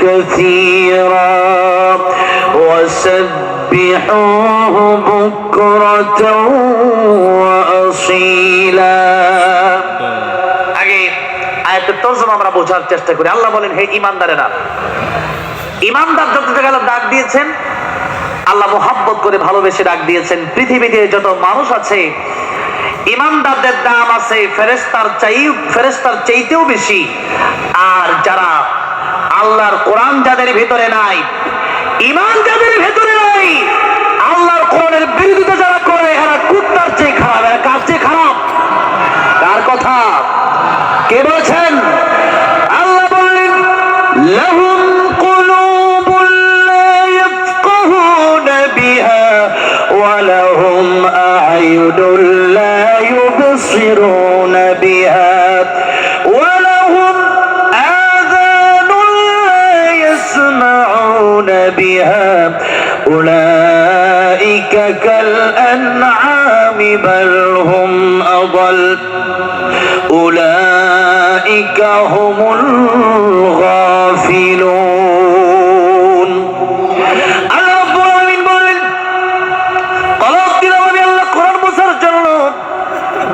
كثيرا وسبحوه بكرة وأصيلا আগে আয়াতের তর্জমা আমরা বোঝার চেষ্টা করি আল্লাহ বলেন হে ইমানদারেরা ইমানদার যত জায়গায় ডাক দিয়েছেন আল্লাহ মোহাব্বত করে ভালোবেসে ডাক দিয়েছেন পৃথিবীতে যত মানুষ আছে ইমানদারদের দাম আছে ফেরেস্তার চাই ফেরেস্তার চাইতেও বেশি আর যারা আল্লাহর কোরআন যাদের ভিতরে নাই ইমান যাদের ভেতরে নাই, আল্লাহর কোরআনের বিরোধিতা যারা করে, এরা কুত্তার চেয়ে খারাপ, এরা কার চেয়ে খারাপ? কার কথা? কে বলেছেন? আল্লাহ বললেন কুলুবুন লা ইয়াফকাহুনা বিহা ওয়া أولئك كالأنعام بل هم أضل أولئك هم الغافلون আল্লাহ রাব্বুল আলামিন বলেন কলম দিলাম আমি আল্লাহ কোরআন বোঝার জন্য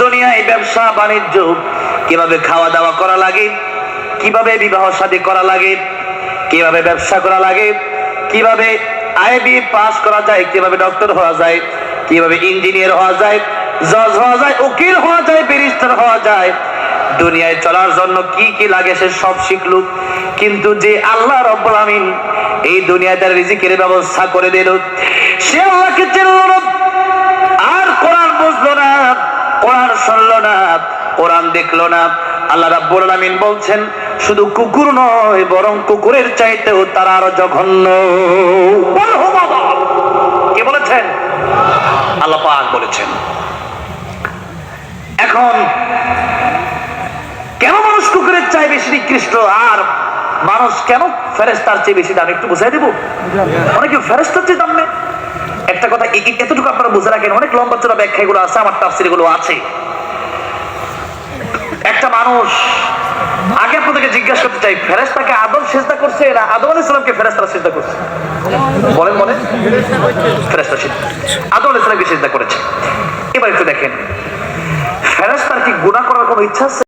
দুনিয়ায় ব্যবসা বাণিজ্য কিভাবে খাওয়া দাওয়া করা লাগে কিভাবে বিবাহ শাদী করা লাগে কিভাবে ব্যবসা করা লাগে কিভাবে আইবি পাস করা যায়, কীভাবে ডক্টর হওয়া যায়, কীভাবে ইঞ্জিনিয়ার হওয়া যায়, জজ হওয়া যায়, উকিল হওয়া যায়, ব্যারিস্টার হওয়া যায়। দুনিয়ায় চলার জন্য কি কি লাগে সে সব শিখলু কিন্তু যে আল্লাহ রব্বুল আমিন এই দুনিয়ায় তার রিজিকের ব্যবস্থা করে দিল, সে আল্লাহকে চিনল আর কোরআন বুঝলো না, কোরআন শুনলো না, কোরআন দেখল না। আল্লাহ রাব্বুল আমিন বলছেন শুধু কুকুর নয়, বরং কুকুরের চাইতেও তারা আরও জঘন্য। কে বলেছেন? আল্লাহ পাক বলেছেন। এখন, কেন মানুষ কুকুরের চাই বেশি নিকৃষ্ট? আর মানুষ কেন ফেরেস্তার চেয়ে বেশি দাম? একটু বুঝাই দেবো? অনেকে ফেরেস্তার চেয়ে দাম। নেই একটা কথা এতটুকু আপনারা বুঝে রাখেন, অনেক লম্বা চড়া ব্যাখ্যা গুলো আছে, আমার তাফসিরগুলো আছে। একটা মানুষ আগে আপনাদেরকে জিজ্ঞাসা করতে চাই ফেরেস্তাকে আদম সেজদা করছে না আদম আলী ইসলামকে ফেরেস্তারা সেজদা করছে? বলেন বলেন ফেরেস্তা সেজদা আদম আলী ইসলামকে সেজদা করেছে। এবার একটু দেখেন ফেরেস্তার কি গুণা করার কোনো ইচ্ছা আছে?